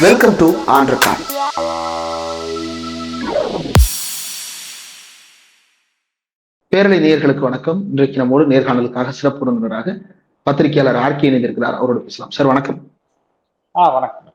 Welcome to ஆண்ட்ரகான் பேரலை நேயர்களுக்கு வணக்கம். இன்றைக்கு நம்மோடு நேர்காணலுக்காக சிறப்பு விருந்தினராக பத்திரிகையாளர் ஆர்கே இணைந்திருக்கிறார். அவரோடு பேசலாம். சார் வணக்கம். ஆ வணக்கம்.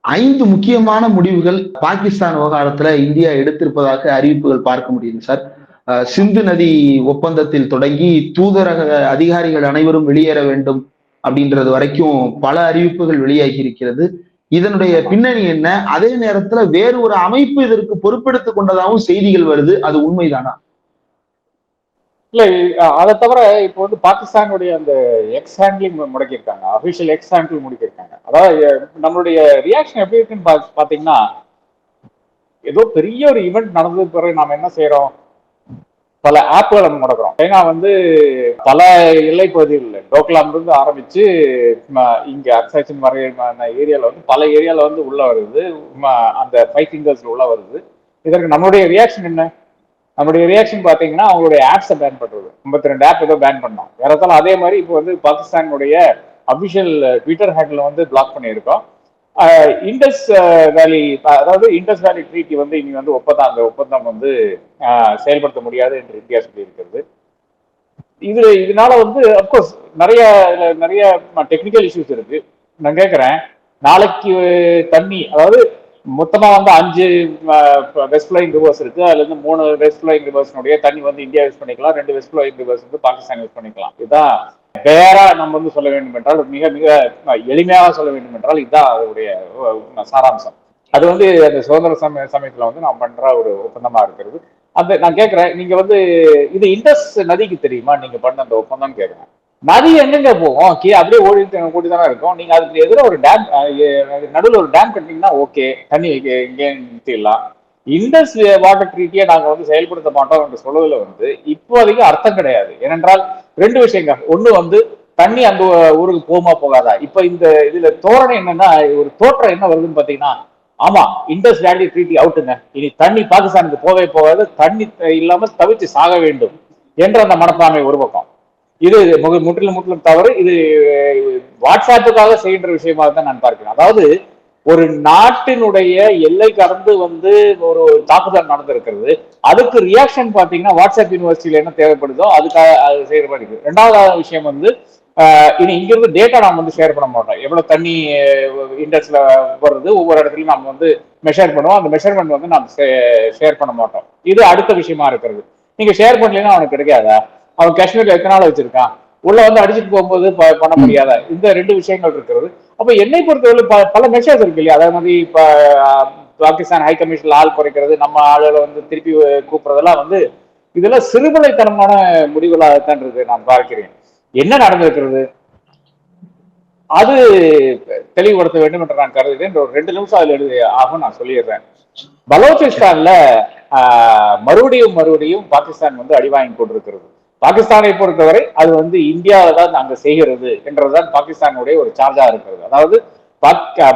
ஐந்து முக்கியமான முடிவுகள் பாகிஸ்தான் விவகாரத்துல இந்தியா எடுத்திருப்பதாக அறிவிப்புகள் பார்க்க முடியுது சார். அஹ் சிந்து நதி ஒப்பந்தத்தில் தொடங்கி தூதரக அதிகாரிகள் அனைவரும் வெளியேற வேண்டும் அப்படின்றது வரைக்கும் பல அறிவிப்புகள் வெளியாகி இருக்கிறது. இதனுடைய பின்னணி என்ன? அதே நேரத்துல வேறு ஒரு அமைப்பு இதற்கு பொறுப்பெடுத்துக் கொண்டதாகவும் செய்திகள் வருது. அது உண்மைதானா? இல்ல அதை தவிர இப்போ வந்து பாகிஸ்தானுடைய அந்த எக்ஸ் ஹேண்ட்லிங் முடக்கியிருக்காங்க. அபிஷியல் எக்ஸ் ஹேண்ட்லிங் முடக்கியிருக்காங்க. அதாவது நம்மளுடைய ரியாக்ஷன் எப்படி இருக்குன்னு பா- பாத்தீங்கன்னா ஏதோ பெரிய ஒரு ஈவெண்ட் நடந்தது பிறகு நாம என்ன செய்யறோம் பல ஆப்புகளை முடக்கிறோம். ஏன்னா வந்து பல எல்லை பகுதிகளில் டோக்லாம் இருந்து ஆரம்பிச்சு இங்க அக்ஸாக்ஷன் வரையான ஏரியால வந்து பல ஏரியால வந்து உள்ள வருது. அந்த ஃபைவ் ஃபிங்கர்ஸ்ல உள்ள வருது. இதற்கு நம்மளுடைய ரியாக்ஷன் என்ன? நம்மளுடைய ரியாக்ஷன் பார்த்தீங்கன்னா அவங்களுடைய ஆப்ஸை பேன் பண்ணுறது ஐம்பத்தி ரெண்டு ஆப் ஏதோ பேன் பண்ணோம். வேறத்தாலும் அதே மாதிரி இப்போ வந்து பாகிஸ்தானுடைய அபிஷியல் ட்விட்டர் ஹேண்டில் வந்து பிளாக் பண்ணியிருக்கோம். இண்டஸ் வேலி அதாவது இண்டஸ் வேலி ட்ரீட்டி வந்து இனி வந்து ஒப்பந்தம் அந்த ஒப்பந்தம் வந்து செயல்படுத்த முடியாது என்று இந்தியா சொல்லியிருக்கிறது. இது இதனால வந்து அப்கோர்ஸ் நிறைய நிறைய டெக்னிக்கல் இஷ்யூஸ் இருக்கு. நான் கேட்குறேன் நாளைக்கு தண்ணி அதாவது மொத்தமா வந்து அஞ்சு வெஸ்ட் ஃப்ளைங் ரிவர்ஸ் இருக்கு. அதுல இருந்து மூணு வெஸ்ட் ஃப்ளைங் ரிவர்ஸ்னுடைய தண்ணி வந்து இந்தியா யூஸ் பண்ணிக்கலாம். ரெண்டு வெஸ்ட் ஃப்ளைங் ரிவர்ஸ் வந்து பாகிஸ்தான் யூஸ் பண்ணிக்கலாம். இதுதான் வேறா நம்ம வந்து சொல்ல வேண்டும் என்றால் மிக மிக எளிமையாக சொல்ல வேண்டும் என்றால் இதுதான் அதனுடைய சாராம்சம். அது வந்து அந்த சுதந்திர சமய சமயத்துல வந்து நான் பண்ற ஒரு ஒப்பந்தமா இருக்கிறது. அந்த நான் கேட்கிறேன் நீங்க வந்து இது இண்டஸ் நதிக்கு தெரியுமா? நீங்க பண்ண அந்த ஒப்பந்தம் கேட்கிறேன். நதி எங்கெங்க போகும்? கீழே அப்படியே ஓடி ஓடி தானே இருக்கும். நீங்க அதுக்கு எதிராக ஒரு டேம் நடுவில் ஒரு டேம் கட்டினீங்கன்னா ஓகே. தண்ணி இங்கே நிறுத்திடலாம். இண்டஸ் வாட்டர் ட்ரீட்டியை நாங்கள் வந்து செயல்படுத்த மாட்டோம் என்று சொல்வதில் வந்து இப்போதைக்கு அர்த்தம் கிடையாது. ஏனென்றால் ரெண்டு விஷயங்கள் ஒண்ணு வந்து தண்ணி அந்த ஊருக்கு போகுமா போகாதா? இப்ப இந்த இதுல தோரணை என்னன்னா ஒரு தோற்றம் என்ன வருதுன்னு பாத்தீங்கன்னா ஆமா இண்டஸ் வேலி ட்ரீட்டி அவுட்டுங்க இனி தண்ணி பாகிஸ்தானுக்கு போகவே போகாது தண்ணி இல்லாம தவிச்சு சாக வேண்டும் என்ற அந்த மனப்பான்மை ஒரு பக்கம். இது முக- முற்றிலும் முற்றிலும் தவறு. இது வாட்ஸ்அப்புக்காக செய்கின்ற விஷயமாக தான் நான் பார்க்கிறேன். அதாவது ஒரு நாட்டினுடைய எல்லை கடந்து வந்து ஒரு தாக்குதல் நடந்திருக்கிறது. அதுக்கு ரியாக்ஷன் பாத்தீங்கன்னா வாட்ஸ்அப் யூனிவர்சிட்டியில என்ன தேவைப்படுதோ அதுக்காக அது செய்யற மாதிரி இருக்கு. ரெண்டாவது விஷயம் வந்து இனி இங்கிருந்து டேட்டா நாம் வந்து ஷேர் பண்ண மாட்டோம். எவ்வளவு தண்ணி இண்டஸ்ல வருது ஒவ்வொரு இடத்துலயும் நம்ம வந்து மெஷர் பண்ணுவோம். அந்த மெஷர்மெண்ட் வந்து நாம் ஷேர் பண்ண மாட்டோம். இது அடுத்த விஷயமா இருக்கிறது. நீங்க ஷேர் பண்ணலன்னா அவனுக்கு கிடைக்காதா? அவன் காஷ்மீர்ல எத்தனை நாள் வச்சிருக்கான்? உள்ள வந்து அடிச்சுட்டு போகும்போது பண்ண முடியாதா இந்த ரெண்டு விஷயங்கள் இருக்கிறது. அப்ப என்னை பொறுத்தவரை பல மெஷர்ஸ் இருக்கு இல்லையா? அதே மாதிரி இப்ப பாகிஸ்தான் ஹை கமிஷன்ல ஆள் குறைக்கிறது நம்ம ஆளுகளை வந்து திருப்பி கூப்பிடுறதெல்லாம் வந்து இதெல்லாம் சிறுமலைத்தனமான முடிவுகளாகத்தான் இருக்கு நான் பார்க்கிறேன். என்ன நடந்திருக்கிறது? அது தெளிவுபடுத்த வேண்டும் என்று நான் கருதுகிறேன். ஒரு ரெண்டு நிமிஷம் அதுல எழுதி ஆகும் நான் சொல்லிடுறேன். பலோச்சிஸ்தான்ல மறுபடியும் மறுபடியும் பாகிஸ்தான் வந்து அடி வாங்கி கொண்டிருக்கிறது. பாகிஸ்தானை பொறுத்தவரை அது வந்து இந்தியாவில் தான் நாங்கள் செய்கிறது என்றதுதான் பாகிஸ்தானுடைய ஒரு சார்ஜாக இருக்கிறது. அதாவது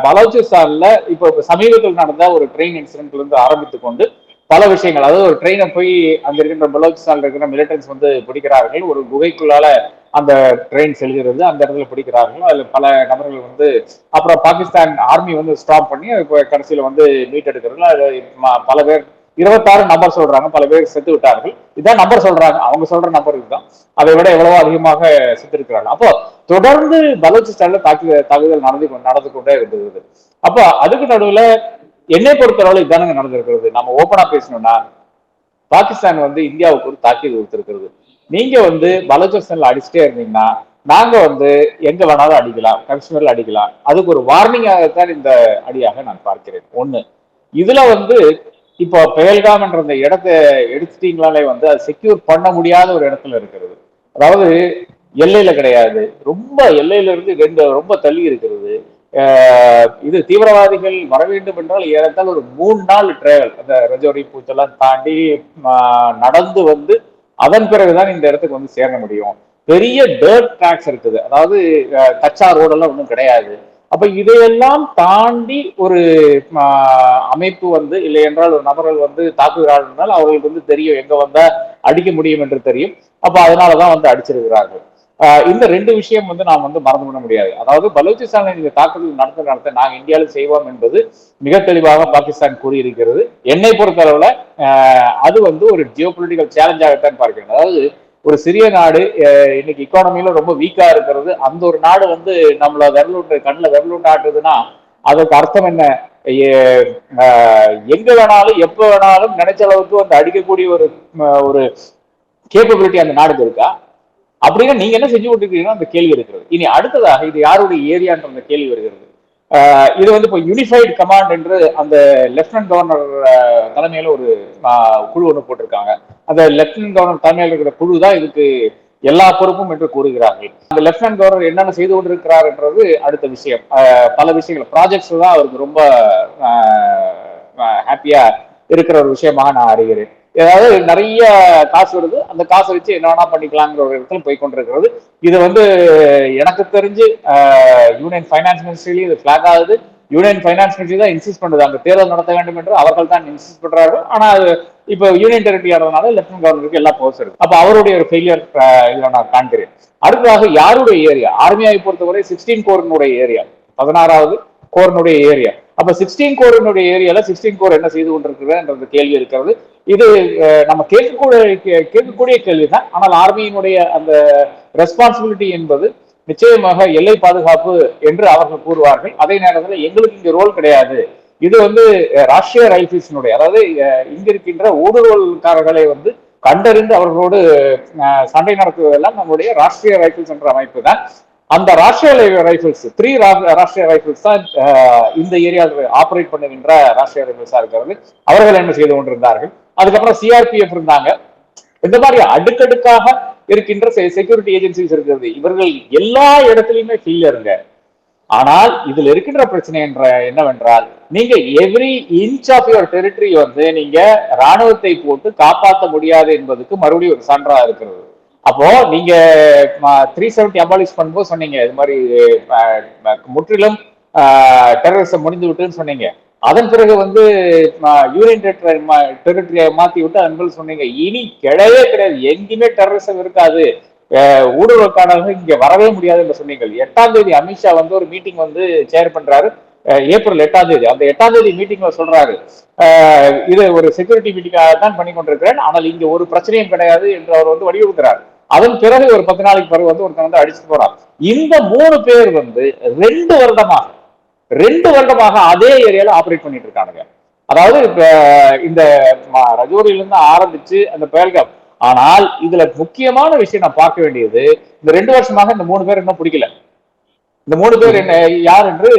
பலோச்சிஸ்தான்ல இப்போ சமீபத்தில் நடந்த ஒரு ட்ரெயின் இன்சிடென்ட்ல இருந்து ஆரம்பித்து கொண்டு பல விஷயங்கள். அதாவது ஒரு ட்ரெயினை போய் அங்க இருக்கின்ற பலோச்சிஸ்தான் இருக்கிற மிலிட்டன்ஸ் வந்து பிடிக்கிறார்கள். ஒரு குகைக்குள்ளால அந்த ட்ரெயின் செல்கிறது. அந்த இடத்துல பிடிக்கிறார்கள். அதுல பல நபர்கள் வந்து அப்புறம் பாகிஸ்தான் ஆர்மி வந்து ஸ்டாப் பண்ணி இப்போ கடைசியில வந்து மீட் எடுக்கிறார்கள் பல பேர் இருபத்தாறு நம்பர் சொல்றாங்க. பல பேர் செத்து விட்டார்கள். இதான் நம்பர் சொல்றாங்க. அவங்க சொல்ற நம்பர் இதுதான். அதை விட எவ்வளவோ அதிகமாக செத்துருக்கிறாங்க அப்போ தொடர்ந்து பலோச்சிஸ்தான்ல தாக்கு தாக்குதல் நடந்து கொண்டு- நடந்து கொண்டே இருந்தது. அப்போ அதுக்கு நடுவுல என்னை பொறுத்தளவு இதானுங்க நடந்திருக்கிறது. நம்ம ஓப்பனா பேசணும்னா பாகிஸ்தான் வந்து இந்தியாவுக்கு ஒரு தாக்கி கொடுத்திருக்கிறது. நீங்க வந்து பலோச்சிஸ்தான்ல அடிச்சுட்டே இருந்தீங்கன்னா நாங்க வந்து எங்க வேணாலும் அடிக்கலாம். காஷ்மீர்ல அடிக்கலாம். அதுக்கு ஒரு வார்னிங்காகத்தான் இந்த அடியாக நான் பார்க்கிறேன். ஒண்ணு. இதுல வந்து இப்போ பெயல்காம்ன்ற அந்த இடத்தை எடுத்துட்டீங்களாலே வந்து அது செக்யூர் பண்ண முடியாத ஒரு இடத்துல இருக்கிறது. அதாவது எல்லையில கிடையாது. ரொம்ப எல்லையில இருந்து ரெண்டு ரொம்ப தள்ளி இருக்கிறது. இது தீவிரவாதிகள் வர வேண்டும் என்றால் ஏறத்தால் ஒரு மூணு நாள் டிராவல் அந்த ரஜோரி பூச்செல்லாம் தாண்டி நடந்து வந்து அதன் பிறகுதான் இந்த இடத்துக்கு வந்து சேர முடியும். பெரிய டேர்ட் ட்ராக்ஸ் இருக்குது. அதாவது கச்சா ரோடெல்லாம் ஒன்றும் கிடையாது. அப்ப இதையெல்லாம் தாண்டி ஒரு அமைப்பு வந்து இல்லை என்றால் ஒரு நபர்கள் வந்து தாக்குகிறார்கள் அவர்களுக்கு வந்து தெரியும் எங்க வந்தா அடிக்க முடியும் என்று தெரியும். அப்ப அதனாலதான் வந்து அடிச்சிருக்கிறார்கள். இந்த ரெண்டு விஷயம் வந்து நாம் வந்து மறந்து விட முடியாது. அதாவது பலூச்சிஸ்தானில் இந்த தாக்குதல் நடத்த நடத்த நாங்கள் இந்தியாவில் செய்வோம் என்பது மிக தெளிவாக பாகிஸ்தான் கூறியிருக்கிறது. என்னை பொறுத்தளவுல அது வந்து ஒரு ஜியோ பொலிட்டிக்கல் சேலஞ்சாகத்தான் பார்க்கிறேன். அதாவது ஒரு சிறிய நாடு இன்னைக்கு இக்கானமியில ரொம்ப வீக்கா இருக்கிறது. அந்த ஒரு நாடு வந்து நம்மள விரலுண்டு கண்ணில் விரலுட்டு ஆட்டுதுன்னா அதற்கு அர்த்தம் என்ன? எங்க வேணாலும் எப்ப வேணாலும் நினைச்ச அளவுக்கு வந்து அடிக்கக்கூடிய ஒரு ஒரு கேப்பபிலிட்டி அந்த நாடுக்கு இருக்கா? அப்படின்னா நீங்க என்ன செஞ்சு கொண்டிருக்கீங்கன்னா அந்த கேள்வி இருக்கிறது. இனி அடுத்ததாக இது யாருடைய ஏரியான்ற அந்த கேள்வி வருகிறது. இது வந்து இப்போ யூனிஃபைடு கமாண்ட் என்று அந்த லெப்டினன்ட் கவர்னர் தலைமையில ஒரு குழு ஒன்று போட்டிருக்காங்க. அந்த லெப்டினன்ட் கவர்னர் தலைமையில் இருக்கிற குழு தான் இதுக்கு எல்லா பொறுப்பும் என்று கூறுகிறார்கள். அந்த லெப்டினன்ட் கவர்னர் என்னென்ன செய்து கொண்டிருக்கிறார் என்றது அடுத்த விஷயம். பல விஷயங்கள். ப்ராஜெக்ட்ஸ் தான் அவருக்கு ரொம்ப ஹாப்பியா இருக்கிற ஒரு விஷயமாக நான் அறிகிறேன். ஏதாவது நிறைய காசு வருது. அந்த காசை வச்சு என்ன வேணா பண்ணிக்கலாங்கிற ஒரு இடத்துல போய் கொண்டிருக்கிறது. இது வந்து எனக்கு தெரிஞ்சு யூனியன் ஃபைனான்ஸ் மினிஸ்ட்ரிலையும் இது ஃபிளாக் ஆகுது. யூனியன் ஃபைனான்ஸ் மினிஸ்ட்ரி தான் இன்சிஸ்ட் பண்ணுது. அங்கே தேர்தல் நடத்த வேண்டும் என்று அவர்கள் தான் இன்சிஸ்ட் பண்றாரு ஆனால் அது இப்போ யூனியன் டெரிட்டரி ஆனதுனால லெப்டினன்ட் கவர்னருக்கு எல்லா பவர்ஸ் இருக்கு. அப்போ அவருடைய ஒரு ஃபெயிலியர் இதில் நான் காண்கிறேன். அடுத்ததாக யாருடைய ஏரியா ஆர்மியாவை பொறுத்தவரை சிக்ஸ்டீன் கோரினுடைய ஏரியா பதினாறாவது கோரினுடைய ஏரியா அப்ப சிக்ஸ்டீன் கோரினுடைய ஏரியால சிக்ஸ்டீன் கோர் என்ன செய்து கொண்டிருக்கிறதுன்றது கேள்வி இருக்கிறது. இது நம்ம கேட்கக்கூடிய கே- கேட்கக்கூடிய கேள்வி தான் ஆனால் ஆர்மியினுடைய அந்த ரெஸ்பான்சிபிலிட்டி என்பது நிச்சயமாக எல்லை பாதுகாப்பு என்று அவர்கள் கூறுவார்கள். அதே நேரத்தில் எங்களுக்கு இங்க ரோல் கிடையாது. இது வந்து அஹ், ராஷ்டிரிய ரைபிள்ஸினுடைய அதாவது இங்க இருக்கின்ற ஊடுருவல்காரர்களை வந்து கண்டறிந்து அவர்களோடு அஹ், சண்டை நடத்துவதெல்லாம் நம்முடைய ராஷ்டிரிய ரைபிள்ஸ் என்ற அமைப்பு தான். அந்த Rashtriya rifles three Rashtriya rifles தான் இந்த ஏரியாவில் ஆபரேட் பண்ணுகின்ற ராஷ்டிரிய ரைபிள்ஸா இருக்கிறது அவர்கள் என்ன செய்து கொண்டிருந்தார்கள்? அதுக்கப்புறம் சிஆர்பிஎஃப் இருந்தாங்க. இந்த மாதிரி அடுக்கடுக்காக இருக்கின்ற செக்யூரிட்டி ஏஜென்சிஸ் இருக்கிறது. இவர்கள் எல்லா இடத்துலயுமே ஃபெயிலியருங்க ஆனால் இதுல இருக்கின்ற பிரச்சனை என்ற என்னவென்றால் நீங்க every inch of your territory வந்து நீங்க ராணுவத்தை போட்டு காப்பாற்ற முடியாது என்பதுக்கு மறுபடியும் ஒரு சான்றா இருக்கிறது. அப்போ நீங்க த்ரீ செவன்டி அபாலிஷ் பண்ணும்போது சொன்னீங்க இது மாதிரி முற்றிலும் டெரரிசம் முடிந்து விட்டுன்னு சொன்னீங்க. அதன் பிறகு வந்து யூனியன் டெரிட்டரியை மாத்தி விட்டு அன்பல் சொன்னீங்க. இனி கிடையவே கிடையாது. எங்கேயுமே டெரரிசம் இருக்காது. அஹ், இங்க வரவே முடியாது என்று சொன்னீங்க எட்டாம் தேதி அமித்ஷா வந்து ஒரு மீட்டிங் வந்து சேர் பண்றாரு. ஏப்ரல் எட்டாம் தேதி. அந்த எட்டாம் தேதி மீட்டிங்ல சொல்றாரு. இது ஒரு செக்யூரிட்டி மீட்டிங்காக தான் பண்ணி கொண்டிருக்கிறேன். ஆனால் இங்க ஒரு பிரச்சனையும் கிடையாது என்று அவர் வந்து வலியுறுத்துறாரு. அதன் பிறகு ஒரு பத்து நாளைக்கு பிறகு வந்து ஒருத்தன் வந்து அடிச்சுட்டு போறார் இந்த மூணு பேர் வந்து ரெண்டு வருடமாக ரெண்டு வருடமாக அதே ஏரியால ஆப்ரேட் பண்ணிட்டு இருக்கானுங்க. அதாவது இப்ப இந்த ம- ரஜோரியில இருந்து ஆரம்பிச்சு அந்த பேல்காம் ஆனால் இதுல முக்கியமான விஷயம் நான் பார்க்க வேண்டியது இந்த ரெண்டு வருஷமாக இந்த மூணு பேர் இன்னும் பிடிக்கல. இந்த மூணு பேர் என்ன யார் என்று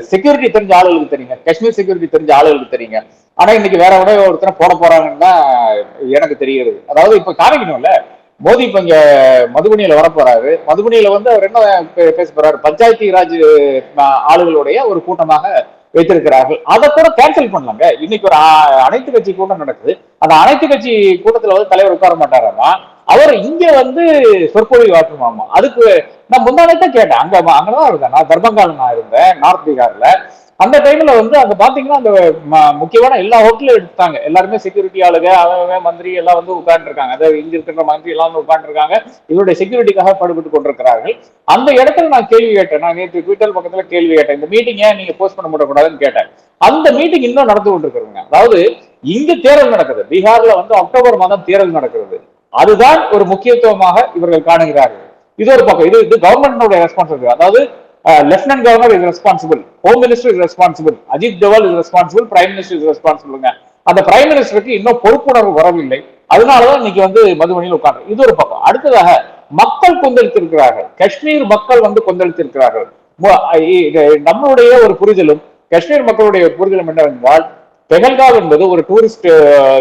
செக்யூரிட்டி தெரிஞ்ச ஆளுகளுக்கு தெரியுங்க. காஷ்மீர் செக்யூரிட்டி தெரிஞ்ச ஆளுகளுக்கு தெரியுங்க. ஆனா இன்னைக்கு வேற உடனே ஒருத்தனை போட போறாங்கன்னு தான் எனக்கு தெரிகிறது. அதாவது இப்ப காமிக்கணும்ல. மோடி இப்ப இங்க மதுபனியில வரப்போறாரு. போறாரு மதுபனியில வந்து அவர் என்ன பேச போறாரு? பஞ்சாயத்தி ராஜ் ஆளுகளுடைய ஒரு கூட்டமாக வைத்திருக்கிறார்கள். அதை கூட கேன்சல் பண்ணலாங்க. இன்னைக்கு ஒரு அனைத்து கட்சி கூட்டம் நடக்குது. அந்த அனைத்து கட்சி கூட்டத்துல வந்து தலைவர் உட்கார மாட்டாராமா? அவர் இங்க வந்து சொற்பொழிவு ஆற்றுமாமா? அதுக்கு நான் முந்தானே கேட்டேன். அங்க அங்கதான் இருந்தேன். நான் தர்பங்கால நான் இருந்தேன். நார்த் பீகார்ல. அந்த டைம்ல வந்து அங்க பாத்தீங்கன்னா அந்த முக்கியமான எல்லா ஹோட்டலும் எடுத்தாங்க. எல்லாருமே செக்யூரிட்டி ஆளுங்க அவன் மந்திரி எல்லாம் வந்து உட்காந்துருக்காங்க அதாவது இங்க இருக்கிற மந்திரி எல்லாம் வந்து உட்கார்ந்துருக்காங்க. இவருடைய செக்யூரிட்டிக்காக படுபட்டு கொண்டிருக்கிறார்கள். அந்த இடத்துல நான் கேள்வி கேட்டேன். நான் நேற்று ட்விட்டர் பக்கத்துல கேள்வி கேட்டேன். இந்த மீட்டிங் ஏன் நீங்க போஸ்ட் பண்ண முடியக்கூடாதுன்னு கேட்டேன். அந்த மீட்டிங் இன்னும் நடந்து கொண்டிருக்கிறவங்க அதாவது இங்க தேர்தல் நடக்குது. பீகார்ல வந்து அக்டோபர் மாதம் தேர்தல் நடக்கிறது. அதுதான் ஒரு முக்கியத்துவமாக இவர்கள் காணுகிறார்கள். இது ஒரு பக்கம். இது இது கவர்மெண்டோட ரெஸ்பான்சிபிலிட்டி அதாவது lieutenant governor is responsible home minister is responsible Ajit Doval is responsible prime minister is ரெஸ்பான்சிபிள்ங்க அந்த பிரைம் மினிஸ்டருக்கு இன்னும் பொறுப்புணர்வு வரவில்லை. அதனாலதான் இன்னைக்கு வந்து மதுமணியில் உட்கார்ந்து இது ஒரு பக்கம். அடுத்ததாக மக்கள் கொந்தளித்திருக்கிறார்கள். காஷ்மீர் மக்கள் வந்து கொந்தளித்திருக்கிறார்கள். நம்மளுடைய ஒரு புரிதலும் காஷ்மீர் மக்களுடைய புரிதலும் என்னவென்றால் பெஹல்காவ் என்பது ஒரு டூரிஸ்ட்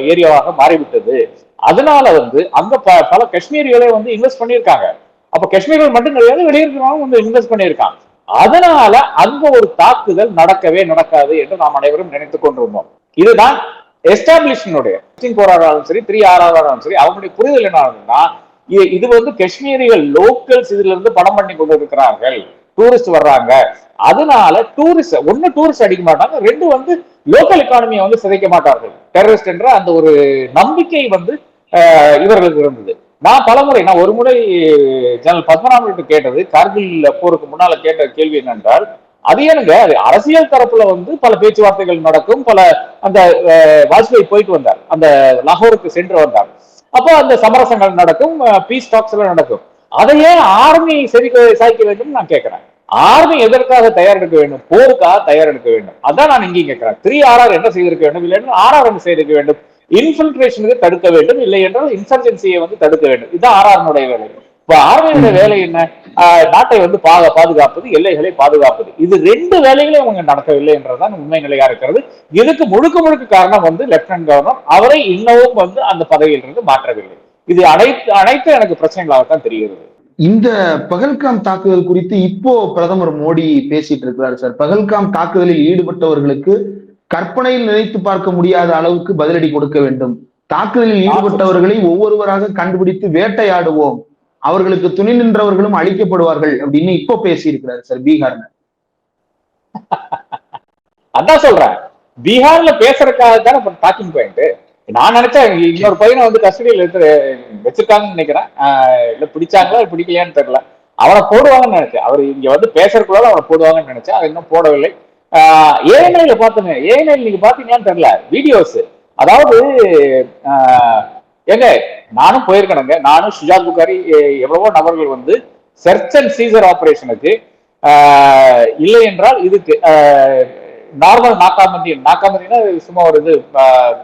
ஏரியாவாக மாறிவிட்டது. அதனால வந்து அங்க ப- பல காஷ்மீரிகளே வந்து இன்வெஸ்ட் பண்ணியிருக்காங்க. அப்ப காஷ்மீர்கள் மட்டும் கிடையாது வெளியிருக்கிறவங்க வந்து இன்வெஸ்ட் பண்ணியிருக்காங்க. அதனால அங்க ஒரு தாக்குதல் நடக்கவே நடக்காது என்று நாம் அனைவரும் நினைத்துக் கொண்டிருந்தோம். இதுதான் எஸ்டாப்ளிஷ்மெண்டுடைய போராடாலும் சரி த்ரீ ஆறாலும் சரி அவங்களுடைய புரிதல் என்ன ஆகுதுன்னா இ- இது வந்து காஷ்மீரிகள் லோக்கல்ஸ் இதுல இருந்து படம் பண்ணி கொண்டு இருக்கிறார்கள். டூரிஸ்ட் வர்றாங்க. அதனால டூரிஸ்ட் ஒன்னு டூரிஸ்ட் அடிக்க மாட்டாங்க ரெண்டு வந்து லோக்கல் எக்கானமியை வந்து சிதைக்க மாட்டார்கள். டெரரிஸ்ட் என்ற அந்த ஒரு நம்பிக்கை வந்து இவர்களுக்கு இருந்தது. நான் பலமுறை நான் ஒரு முறை ஜெனரல் பத்மநாபன் கேட்டது கார்கில் போருக்கு முன்னால கேட்ட கேள்வி என்னென்றால் அது ஏனுங்க அது அரசியல் தரப்புல வந்து பல பேச்சுவார்த்தைகள் நடக்கும் பல அந்த வாஜ்பாய் போயிட்டு வந்தார் அந்த லாகூருக்கு சென்று வந்தார். அப்போ அந்த சமரசங்கள் நடக்கும் பீஸ் டாக்ஸ் எல்லாம் நடக்கும். அதையே ஆர்மி சரி சாய்க்க வேண்டும் நான் கேட்கிறேன். ஆர்மி எதற்காக தயாரெடுக்க வேண்டும்? போருக்காக தயாரெடுக்க வேண்டும்? அதான் நான் இங்கே கேட்கிறேன். த்ரீ ஆர்ஆர் என்ன செய்திருக்க வேண்டும்? இல்லைன்னு ஆர்ஆர் என்ன செய்திருக்க வேண்டும். இன்ஃபில்ட்ரேஷனுக்கு தடுக்க வேண்டும். இல்லை என்றால் இன்சர்ஜென்சியை வந்து தடுக்க வேண்டும். இதுதான் ஆர்ஆர்னுடைய வேலை. இப்ப ஆர்மியோட வேலை என்ன? நாட்டை வந்து பாது பாதுகாப்பது எல்லைகளை பாதுகாப்பது. இது ரெண்டு வேலைகளும் அவங்க நடக்கவில்லை என்றதுதான் உண்மை நிலையா இருக்கிறது. இதுக்கு முழுக்க முழுக்க காரணம் வந்து லெப்டினன்ட் கவர்னர் அவரை இன்னமும் வந்து அந்த பதவியிலிருந்து மாற்றவில்லை. இது அனைத்து அனைத்து எனக்கு பிரச்சனைகளாகத்தான் தெரிகிறது. இந்த பகல்காம் தாக்குதல் குறித்து இப்போ பிரதமர் மோடி பேசிட்டு இருக்கிறார் சார். பகல்காம் தாக்குதலில் ஈடுபட்டவர்களுக்கு கற்பனையில் நினைத்து பார்க்க முடியாத அளவுக்கு பதிலடி கொடுக்க வேண்டும். தாக்குதலில் ஈடுபட்டவர்களை ஒவ்வொருவராக கண்டுபிடித்து வேட்டையாடுவோம். அவர்களுக்கு துணை நின்றவர்களும் அழிக்கப்படுவார்கள் அப்படின்னு இப்போ பேசியிருக்கிறார் சார் பீகார்ல. அதான் சொல்றேன். பீகார்ல பேசுறதுக்காக தானே டாக்கிங் பாயிண்ட் நான் நினைச்சேன் இன்னொரு பையனை வந்து கஸ்டடியில் எடுத்து வச்சிருக்காங்கன்னு நினைக்கிறேன். இல்ல பிடிச்சாங்களா பிடிக்கலையான்னு தெரியல. அவனை போடுவாங்கன்னு நினைச்சேன். அவர் இங்க வந்து பேசுறதுக்குள்ள அவனை போடுவாங்கன்னு நினைச்சேன். அதை இன்னும் போடவில்லை. ஏஎன்ஐல பார்த்தோமே ஏஎன்ஐல நீங்க பாத்தீங்கன்னு தெரியல. வீடியோஸ் அதாவது எங்க ஏங்க நானும் போயிருக்கேனுங்க நானும் சுஜாத் புகாரி எவ்வளவோ நபர்கள் வந்து சர்ச் அண்ட் சீசர் ஆபரேஷனுக்கு இல்லை என்றால் இதுக்கு நார்மல் நாக்காமந்தி நாக்காமந்தினா சும்மா ஒரு இது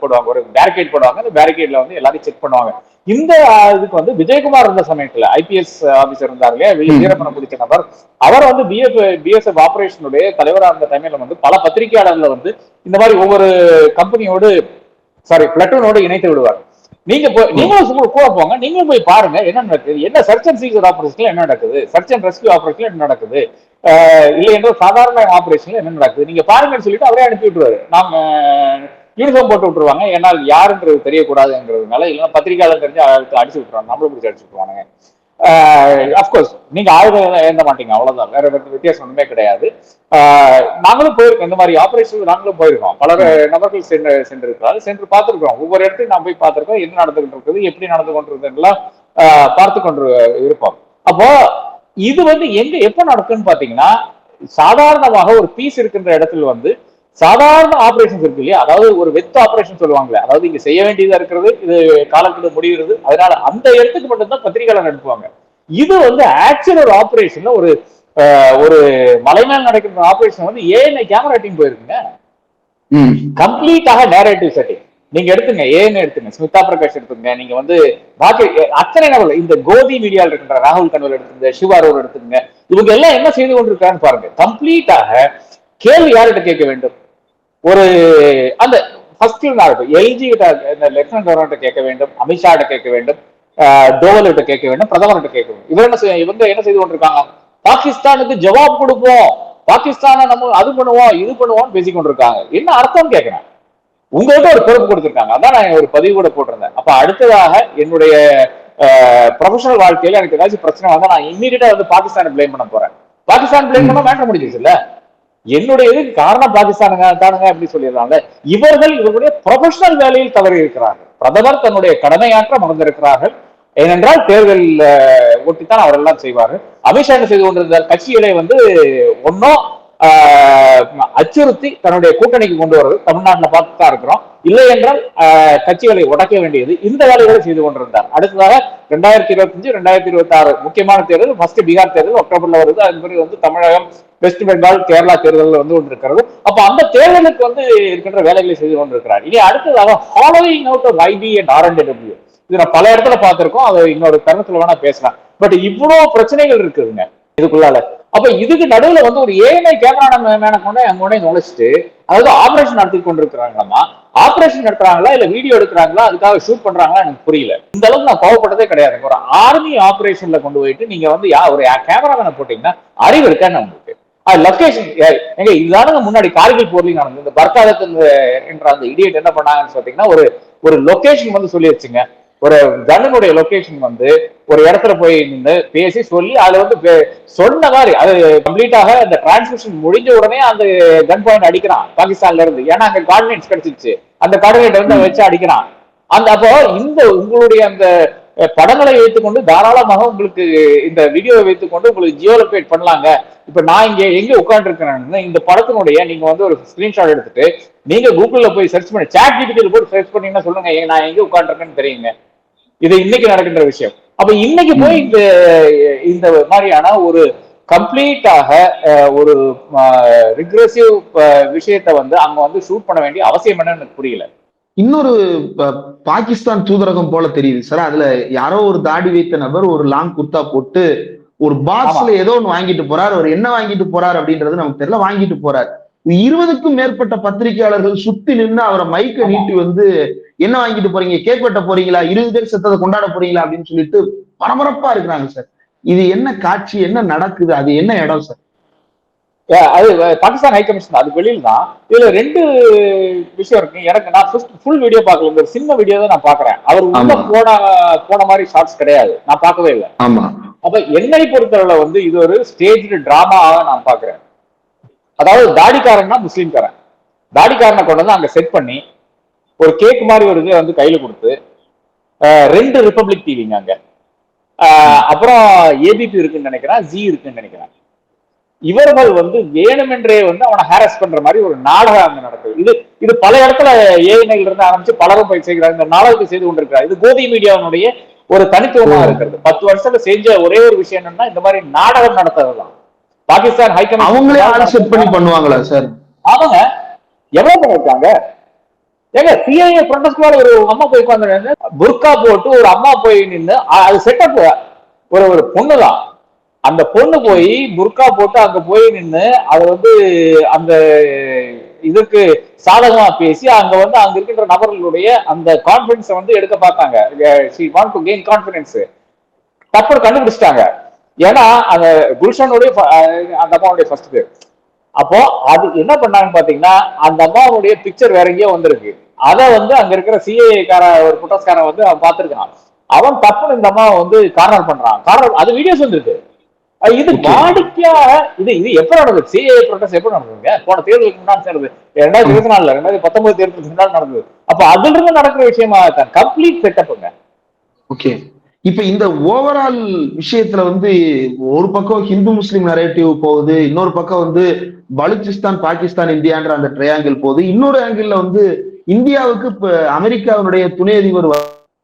போடுவாங்க. ஒரு பேரிகேட் போடுவாங்க. அந்த பேரிகேட்ல வந்து எல்லாரையும் செக் பண்ணுவாங்க. இந்த இதுக்கு வந்து விஜயகுமார் இருந்த சமயத்துல ஐபிஎஸ் ஆபீசர் இருந்தார் இல்லையா? வி- ம். வீரப்பனை பிடிச்ச நபர். அவர் வந்து பிஎஃப் பிஎஸ்எஃப் ஆபரேஷனுடைய தலைவரா இருந்த டைம்ல வந்து பல பத்திரிகையாளர்ல வந்து இந்த மாதிரி ஒவ்வொரு கம்பெனியோடு சாரி பிளட்டூனோடு இணைத்து விடுவார். நீங்க போய் நீங்களும் சும்மா கூட போங்க நீங்களும் போய் பாருங்க என்ன நடக்குது? என்ன சர்ச் அண்ட் சீசர் ஆபரேஷன்ல என்ன நடக்குது? சர்ச் அண்ட் ரெஸ்கியூ ஆபரேஷன்ல என்ன நடக்குது? இல்லை என்றால் சாதாரண ஆபரேஷன்ல என்ன நடக்குது? நீங்க பாருங்கன்னு சொல்லிட்டு அவரே அனுப்பி விட்டுருவாரு. நாங்க யூனிஃபார்ம் போட்டு விட்டுருவாங்க. ஏன்னா யாருன்றது தெரியக்கூடாதுங்கிறதுனால இல்லைன்னா பத்திரிகையாளர் தெரிஞ்சு அடிச்சு விட்டுருவாங்க. நம்மளும் பிடிச்சி அடிச்சு விட்டுருவானுங்க. அப்கோர்ஸ் நீங்க ஆயுதம் ஏந்த மாட்டீங்க அவ்வளவுதான். வேற வித்தியாசம் ஒண்ணுமே கிடையாது. நாங்களும் போயிருக்கோம். இந்த மாதிரி ஆபரேஷன் நாங்களும் போயிருக்கோம். பல நபர்கள் சென்று சென்றிருக்கிறார்கள். சென்று பார்த்திருக்கோம் ஒவ்வொரு இடத்தையும் நான் போய் பார்த்திருக்கோம். என்ன நடந்துகிட்டு இருக்குது எப்படி நடந்து கொண்டிருக்குதுலாம் பார்த்து கொண்டு இருப்போம். அப்போ இது வந்து எங்க எப்ப நடக்குன்னு பாத்தீங்கன்னா சாதாரணமாக ஒரு பீஸ் இருக்கின்ற இடத்துல வந்து சாதாரண ஆபரேஷன்ஸ் இருக்கு இல்லையா? அதாவது ஒரு வெத் ஆபரேஷன் சொல்லுவாங்களே அதாவது இங்க செய்ய வேண்டியதா இருக்கிறது இது காலக்கெடு முடிகிறது அதனால அந்த இடத்துக்கு மட்டும்தான் பத்திரிகையாளர் அனுப்புவாங்க. இது வந்து ஆக்சுவல் ஒரு ஆபரேஷன்ல ஒரு ஒரு மலை மேல் நடக்கிற ஆபரேஷன் வந்து ஏஎன்ஐ கேமரா டீம் போயிருக்குங்க. கம்ப்ளீட்டாக நேரேட்டிவ் செட்டிங் நீங்க எடுத்துங்க ஏன்னு எடுத்துங்க ஸ்மிதா பிரகாஷ் எடுத்துங்க நீங்க வந்து பாக்கி அத்தனை நபர்கள் இந்த கோதி மீடியாவில் இருக்கின்ற ராகுல் கன்வல் எடுத்துங்க சிவா அரோர் எடுத்துங்க இவங்க எல்லாம் என்ன செய்து கொண்டிருக்கான்னு பாருங்க. கம்ப்ளீட்டாக கேள்வி யார்கிட்ட கேட்க வேண்டும்? ஒரு அந்த ஃபர்ஸ்ட் எல்ஜி கிட்ட லெப்டினன்ட் கவர்னர் கேட்க வேண்டும் அமித்ஷா கிட்ட கேட்க வேண்டும் டோவல் கிட்ட கேட்க வேண்டும் பிரதமர் கிட்ட கேட்க வேண்டும். இவர் என்ன இவங்க என்ன செய்து கொண்டிருக்காங்க? பாகிஸ்தானுக்கு ஜவாப் கொடுப்போம். பாகிஸ்தானை நம்ம அது பண்ணுவோம் இது பண்ணுவோம் பேசி கொண்டிருக்காங்க. என்ன அர்த்தம் கேட்கிறேன். உங்கள்கிட்ட ஒரு பொறுப்பு கொடுத்திருக்காங்க. அதான் நான் ஒரு பதிவு கூட போட்டிருந்தேன். அப்ப அடுத்ததாக என்னுடைய ப்ரொஃபஷனல் வாழ்க்கையில எனக்கு ஏதாச்சும் பிரச்சனை வந்தா நான் இம்மீடியட்டா வந்து பாகிஸ்தானை ப்ளேம் பண்ண போறேன். பாகிஸ்தான் ப்ளேம் பண்ண மேட்டர் முடிஞ்சிச்சு இல்ல என்னுடைய இதுக்கு காரணம் பாகிஸ்தானுங்க தானுங்க அப்படி சொல்லிடுறாங்க. இவர்கள் இவர்களுடைய ப்ரொஃபஷனல் வேலையில் தவறி இருக்கிறார்கள் பிரதமர் தன்னுடைய கடமையாற்ற மறந்திருக்கிறார்கள். ஏனென்றால் தேர்தல் ஒட்டித்தான் அவரெல்லாம் செய்வார்கள். அமித்ஷா என்ன செய்து கொண்டிருந்தார்? கட்சிகளை வந்து ஒன்னும் அச்சுறுத்தி தன்னுடைய கூட்டணிக்கு கொண்டு வருவது தமிழ்நாட்டில் பார்த்து தான் இருக்கிறோம். இல்லை என்றால் கட்சிகளை உடைக்க வேண்டியது இந்த வேலைகளை செய்து கொண்டிருந்தார். அடுத்ததாக ரெண்டாயிரத்தி இருபத்தஞ்சு ரெண்டாயிரத்தி இருபத்தி ஆறு முக்கியமான தேர்தல் ஃபர்ஸ்ட் பீகார் தேர்தல் அக்டோபர்ல வருது. அது மாதிரி வந்து தமிழகம் வெஸ்ட் பெங்கால் கேரளா தேர்தலில் வந்து கொண்டிருக்கிறது. அப்ப அந்த தேர்தலுக்கு வந்து இருக்கின்ற வேலைகளை செய்து கொண்டிருக்கிறார். இனி அடுத்ததாக following out of IB and R and W இது நான் பல இடத்துல பார்த்திருக்கோம். அதை இன்னொரு தருணத்துல வேணா பேசலாம். பட் இவ்வளவு பிரச்சனைகள் இருக்குதுங்க. இதுக்குள்ளால. அப்ப இதுக்கு நடுவுல வந்து ஒரு ஏஎம்ஐ கேமரா மேன கொண்டு எங்க கூட நுழைச்சிட்டு அதாவது ஆபரேஷன் நடத்தி கொண்டிருக்கிறாங்களாமா ஆபரேஷன் நடத்துறாங்களா இல்ல வீடியோ எடுக்கிறாங்களா? அதுக்காக ஷூட் பண்றாங்களா எனக்கு புரியல. இந்த அளவுக்கு நான் கோவப்பட்டதே கிடையாது. ஒரு ஆர்மி ஆபரேஷன்ல கொண்டு போயிட்டு நீங்க வந்து யா- ஒரு கேமரா போட்டீங்கன்னா அறிவு இருக்கான்னு உங்களுக்கு அது லொக்கேஷன் எங்க இதுதானுங்க முன்னாடி கார்கில் போர்லயும் நடந்தது. இந்த பர்காதத் என்ற அந்த இடியட் என்ன பண்ணாங்கன்னு பாத்தீங்கன்னா ஒரு ஒரு லொக்கேஷன் வந்து சொல்லி வச்சுங்க ஒரு கன்னுடைய லொகேஷன் வந்து ஒரு இடத்துல போய் நின்று பேசி சொல்லி அதுல வந்து சொன்ன மாதிரி அது கம்ப்ளீட்டாக அந்த டிரான்ஸ்மிஷன் முடிஞ்ச உடனே அந்த கன் பாயிண்ட் அடிக்கிறான் பாகிஸ்தான்ல இருந்து. ஏன்னா அங்க கார்டினேட்ஸ் கிடைச்சிச்சு அந்த கார்டினேட் வந்து வச்சு அடிக்கிறான். அந்த அப்போ இந்த உங்களுடைய அந்த படங்களை வைத்துக்கொண்டு தாராளமாக உங்களுக்கு இந்த வீடியோவை வைத்துக்கொண்டு உங்களுக்கு ஜியோலொகேட் பண்ணலாங்க. இப்ப நான் இங்க எங்க உட்கார்ந்து இருக்கிறேன்னா இந்த படத்தினுடைய நீங்க வந்து ஒரு ஸ்கிரீன்ஷாட் எடுத்துட்டு நீங்க கூகுள்ல போய் சர்ச் பண்ணி சாட் ஜிபிடியில் போட்டு சர்ச் பண்ணீங்கன்னா சொல்லுங்க நான் எங்க உட்காந்துருக்கேன்னு தெரியுங்க. இது இன்னைக்கு நடக்கின்ற விஷயம். அப்ப இன்னைக்கு போய் இந்த இந்த மாதிரியான ஒரு கம்ப்ளீட்டாக ஒரு ரிக்ரெசிவ் விஷயத்தை வந்து அங்க வந்து ஷூட் பண்ண வேண்டிய அவசியம் என்னன்னு எனக்கு புரியல. இன்னொரு பாகிஸ்தான் தூதரகம் போல தெரியுது. சார் அதுல யாரோ ஒரு தாடி வைத்த நபர் ஒரு லாங் குர்தா போட்டு ஒரு பாக்ஸ்ல ஏதோ ஒண்ணு வாங்கிட்டு போறார். அவர் என்ன வாங்கிட்டு போறார் அப்படின்றது நமக்கு தெரியல. வாங்கிட்டு போறார். இருபதுக்கும் மேற்பட்ட பத்திரிகையாளர்கள் சுத்தி நின்று அவரை மைக்க. நீட்டி வந்து என்ன வாங்கிட்டு போறீங்க? கேக் வெட்ட போறீங்களா? இருபது பேர் செத்ததை கொண்டாட போறீங்களா? அப்படின்னு சொல்லிட்டு பரபரப்பா இருக்கிறாங்க சார். இது என்ன காட்சி? என்ன நடக்குது? அது என்ன இடம் சார்? அது பாகிஸ்தான் ஹை கமிஷன் அது வெளியில தான் இதுல ரெண்டு விஷயம் இருக்கு. எனக்கு நான் ஃபுல் வீடியோ பார்க்கல. ஒரு சின்ன வீடியோ தான் நான் பாக்குறேன் அவர் உள்ள. போன போன மாதிரி ஷார்ட்ஸ் கிடையாது. நான் பார்க்கவே இல்லை. ஆமா. அப்ப என்னை பொறுத்தளவுல வந்து இது ஒரு ஸ்டேஜ் டிராமாவாக நான் பாக்குறேன் அதாவது தாடிக்காரன்னா முஸ்லீம்காரன். தாடிக்காரனை கொண்டு வந்து அங்க செட் பண்ணி ஒரு கேக் மாதிரி ஒரு இதை வந்து கையில கொடுத்து ரெண்டு ரிப்பப்ளிக் டிவிங்க அங்க. அப்புறம் ஏபிபி இருக்குன்னு நினைக்கிறேன். ஜி இருக்குன்னு நினைக்கிறேன். இவர்கள் வந்து வேணுமென்றே வந்து அவனை ஹாரஸ் பண்ற மாதிரி ஒரு நாடகம் அங்க நடக்குது. இது இது பல இடத்துல ஏஎன்ஐல இருந்து ஆரம்பிச்சு பலரும் போய் செய்கிறாங்க இந்த நாடகத்தை செய்து கொண்டிருக்கிறார். இது கோதி மீடியாவினுடைய ஒரு தனித்துவமா இருக்கிறது. பத்து வருஷத்துல செஞ்ச ஒரே ஒரு விஷயம் என்னன்னா இந்த மாதிரி நாடகம் நடத்துறதுதான். பாகிஸ்தான் ஹை அவங்களே செட் பண்ணி பண்ணுவாங்களா சார் அவங்க எவ்வளவு பண்ணிருக்காங்க ஏங்க சிஐஏ ப்ரொடெஸ்ட்ல ஒரு அம்மா போய் உட்காந்து புர்கா போட்டு ஒரு அம்மா போய் நின்று அது செட்டப் ஒரு ஒரு பொண்ணு தான் அந்த பொண்ணு போய் புர்கா போட்டு அங்க போய் நின்று அது வந்து அந்த இதுக்கு சாதகமா பேசி அங்க வந்து அங்க இருக்கின்ற நபர்களுடைய அந்த கான்பிடன்ஸை வந்து எடுக்க பார்த்தாங்க. She want to gain confidence தப்பு கண்டுபிடிச்சிட்டாங்க. ஏன்னா அந்த குல்ஷனுடைய ஃப- அந்த அம்மாவுடைய ஃபர்ஸ்ட் பேர் அப்போ அது என்ன பண்ணாங்கன்னு பாத்தீங்கன்னா அந்த அம்மாவுடைய பிக்சர் வேற எங்கேயோ வந்திருக்கு. அதை வந்து அங்க இருக்கிற சிஏ கார ஒரு குற்றஸ்காரன் வந்து அவன் பார்த்திருக்கான். அவன் தப்புன்னு இந்த அம்மாவை வந்து கார்னர் பண்றான். கார்னர் அது வீடியோஸ் வந்திருக்கு. இது Okay. வாடிக்கையாக இது இது எப்ப நடந்தது? சிஏ ப்ரொட்டஸ்ட் எப்ப நடந்ததுங்க? போன தேர்தலுக்கு முன்னாடி நடந்தது. ரெண்டாயிரத்தி இருபத்தி நாலுல ரெண்டாயிரத்தி பத்தொன்பது தேர்தலுக்கு முன்னாடி நடந்தது. அப்ப அதுல இருந்து நடக்கிற விஷயமா தான் கம்ப்ளீட் செட்டப்புங்க ஓகே இப்ப இந்த ஓவரால் விஷயத்துல வந்து ஒரு பக்கம் ஹிந்து முஸ்லிம் நரேட்டிவ் போகுது இன்னொரு பக்கம் வந்து பலுச்சிஸ்தான் பாகிஸ்தான் இந்தியான்ற அந்த ட்ரையாங்கிள் போகுது. இன்னொரு ஆங்கிள் வந்து இந்தியாவுக்கு இப்ப அமெரிக்காவுடைய துணை அதிபர்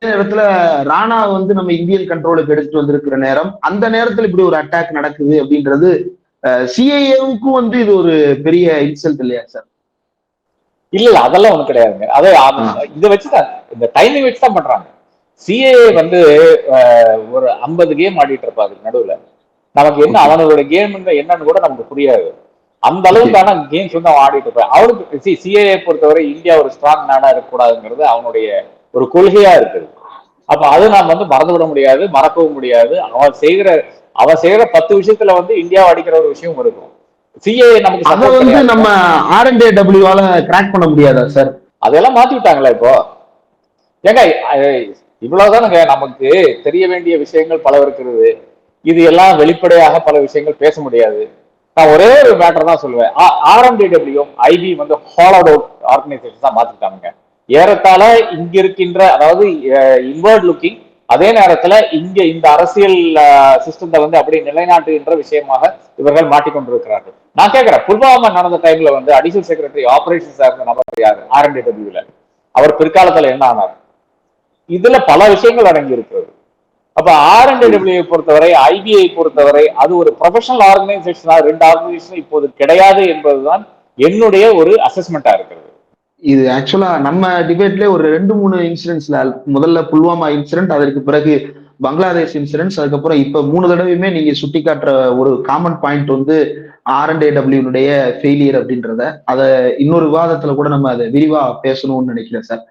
நேரத்துல ராணா வந்து நம்ம இந்தியன் கண்ட்ரோலுக்கு எடுத்துட்டு வந்திருக்கிற நேரம் அந்த நேரத்துல இப்படி ஒரு அட்டாக் நடக்குது அப்படின்றது சிஐஏவுக்கும் வந்து இது ஒரு பெரிய இன்சல்ட் இல்லையா சார் இல்ல இல்ல அதெல்லாம் ஒண்ணும் கிடையாதுங்க. அது. இதை வச்சுதான் இந்த டைமிங் வச்சு தான் பண்றாங்க சிஏஏ வந்து ஒரு ஐம்பது கேம் ஆடிட்டு இருப்பாங்க நடுவுல. நமக்கு என்ன. அவனோட கேம் என்னன்னு கூட நமக்கு புரியாது. அந்த அளவுக்கான கேம்ஸ் வந்து அவன் ஆடிட்டு இருப்பான். அவனுக்கு சிஏஏ பொறுத்தவரை இந்தியா ஒரு ஸ்ட்ராங் நாடா இருக்கக்கூடாதுங்கிறது அவனுடைய ஒரு கொள்கையா இருக்குது. அப்ப அது நாம் வந்து மறந்து விட முடியாது மறக்கவும் முடியாது. அவன் செய்கிற அவன் செய்யற பத்து விஷயத்துல வந்து இந்தியாவை அடிக்கிற ஒரு விஷயம் இருக்கும். சிஏஏ நமக்கு அத வந்து. நம்ம ஆர் அண்ட் டபிள்யூவால கிராக் பண்ண முடியாதா சார் அதெல்லாம் மாத்தி விட்டாங்களா இப்போ? ஏங்க இவ்வளவுதானுங்க நமக்கு தெரிய வேண்டிய விஷயங்கள் பல இருக்கிறது. இது எல்லாம் வெளிப்படையாக பல விஷயங்கள் பேச முடியாது. நான் ஒரே ஒரு மேட்டர் தான் சொல்லுவேன். ஆர்எம்டிடபிள்யூ ஐபி வந்து ஹாலோட் அவுட் ஆர்கனைசேஷன் தான் மாத்திட்டாங்க ஏறத்தாழ இங்க இருக்கின்ற அதாவது இன்வர்ட் லுக்கிங் அதே நேரத்துல இங்க இந்த அரசியல் சிஸ்டத்தை வந்து அப்படி நிலைநாட்டுகின்ற விஷயமாக இவர்கள் மாட்டிக்கொண்டிருக்கிறார்கள். நான் கேட்கிறேன் புல்வாமா நடந்த டைம்ல வந்து அடிஷனல் செக்ரட்டரி ஆபரேஷன்ஸா இருந்த நபர் யாரு? ஆர்என்டிடபிள்யூல அவர் பிற்காலத்துல என்ன ஆனார்? இதுல பல விஷயங்கள் அடங்கி இருக்கிறது அப்ப ஆர்என்டிடபிள்யூ பொறுத்தவரை ஐபிஐ பொறுத்தவரை அது ஒரு ப்ரொஃபஷனல் ஆர்கனைசேஷனா ரெண்டு ஆர்கனைசேஷன் இப்போது கிடையாது என்பதுதான் என்னுடைய ஒரு அசஸ்மெண்டா இருக்கிறது. இது ஆக்சுவலா நம்ம டிபேட்ல ஒரு ரெண்டு மூணு இன்சிடென்ட்ஸ்ல முதல்ல புல்வாமா இன்சிடென்ட் அதற்கு பிறகு பங்களாதேஷ் இன்சிடென்ட்ஸ் அதுக்கப்புறம் இப்ப மூணு தடவையுமே நீங்க சுட்டி காட்டுற ஒரு காமன் பாயிண்ட் வந்து ஆர் அண்ட் ஏடபிள்யூனுடைய ஃபெயிலியர் அப்படின்றத. அதை இன்னொரு விவாதத்துல கூட நம்ம அதை விரிவா பேசணும்னு நினைக்கிறேன் சார்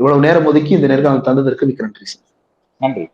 இவ்வளவு நேரம் ஒதுக்கி இந்த நேரம் தந்ததற்கு மிக்க நன்றி சார் நன்றி.